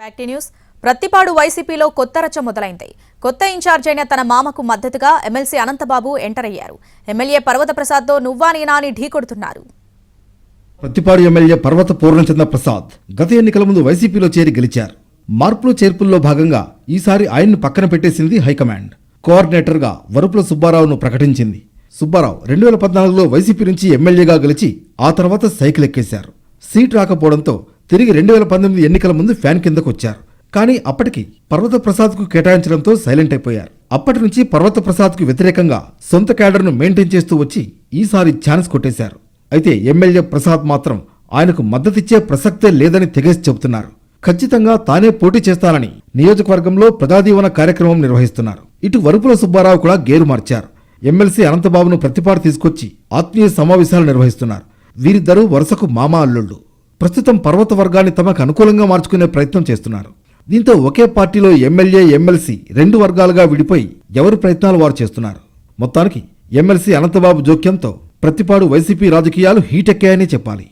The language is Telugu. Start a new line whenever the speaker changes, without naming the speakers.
బ్యాక్ న్యూస్ ప్రత్తిపాడు వైసీపీలో కొత్త రచ్చ మొదలైంది. కొత్త ఇన్ఛార్జ్ అయిన తన మామకు మద్దతుగా ఎమ్మెల్సీ అనంతబాబు ఎంటర్ అయ్యారు. ఎమ్మెల్యే పర్వత ప్రసాద్తో నువ్వా నేనా అని ఢీకొడుతున్నారు
ప్రతిపాడు ఎమ్మెల్యే పర్వత పూర్ణచంద్ర ప్రసాద్ గత ఎన్నికల ముందు వైసీపీలో చేరి గెలిచారు. మార్పులు చేర్పుల్లో భాగంగా ఈసారి ఆయన్ను పక్కన పెట్టేసింది హైకమాండ్. కోఆర్డినేటర్గా వరుపుల సుబ్బారావును ప్రకటించింది. సుబ్బారావు రెండు వేల పద్నాలుగులో వైసీపీ నుంచి ఎమ్మెల్యేగా గెలిచి ఆ తర్వాత సైకిల్ ఎక్కేశారు. సీట్ రాకపోవడంతో తిరిగి రెండు వేల పంతొమ్మిది ఎన్నికల ముందు ఫ్యాన్ కిందకు వచ్చారు. కానీ అప్పటికి పర్వత ప్రసాద్కు కేటాయించడంతో సైలెంట్ అయిపోయారు. అప్పటి నుంచి పర్వత ప్రసాద్కు వ్యతిరేకంగా సొంత క్యాడర్ను మెయింటైన్ చేస్తూ వచ్చి ఈసారి ఛాన్స్ కొట్టేశారు. అయితే ఎమ్మెల్యే ప్రసాద్ మాత్రం ఆయనకు మద్దతిచ్చే ప్రసక్తే లేదని తెగేసి చెబుతున్నారు. ఖచ్చితంగా తానే పోటీ చేస్తానని నియోజకవర్గంలో ప్రజాదీవన కార్యక్రమం నిర్వహిస్తున్నారు. ఇటు వరుపుల సుబ్బారావు కూడా గేరు మార్చారు. ఎమ్మెల్సీ అనంతబాబును ప్రతిపాటు తీసుకొచ్చి ఆత్మీయ సమావేశాలు నిర్వహిస్తున్నారు. వీరిద్దరూ వరుసకు మామా అల్లుళ్ళు. ప్రస్తుతం పర్వత వర్గాన్ని తమకు అనుకూలంగా మార్చుకునే ప్రయత్నం చేస్తున్నారు. దీంతో ఒకే పార్టీలో ఎమ్మెల్యే ఎమ్మెల్సీ రెండు వర్గాలుగా విడిపోయి ఎవరి ప్రయత్నాలు వారు చేస్తున్నారు? మొత్తానికి ఎమ్మెల్సీ అనంతబాబు జోక్యంతో ప్రతిపాడు వైసీపీ రాజకీయాలు హీటెక్కాయని చెప్పాలి.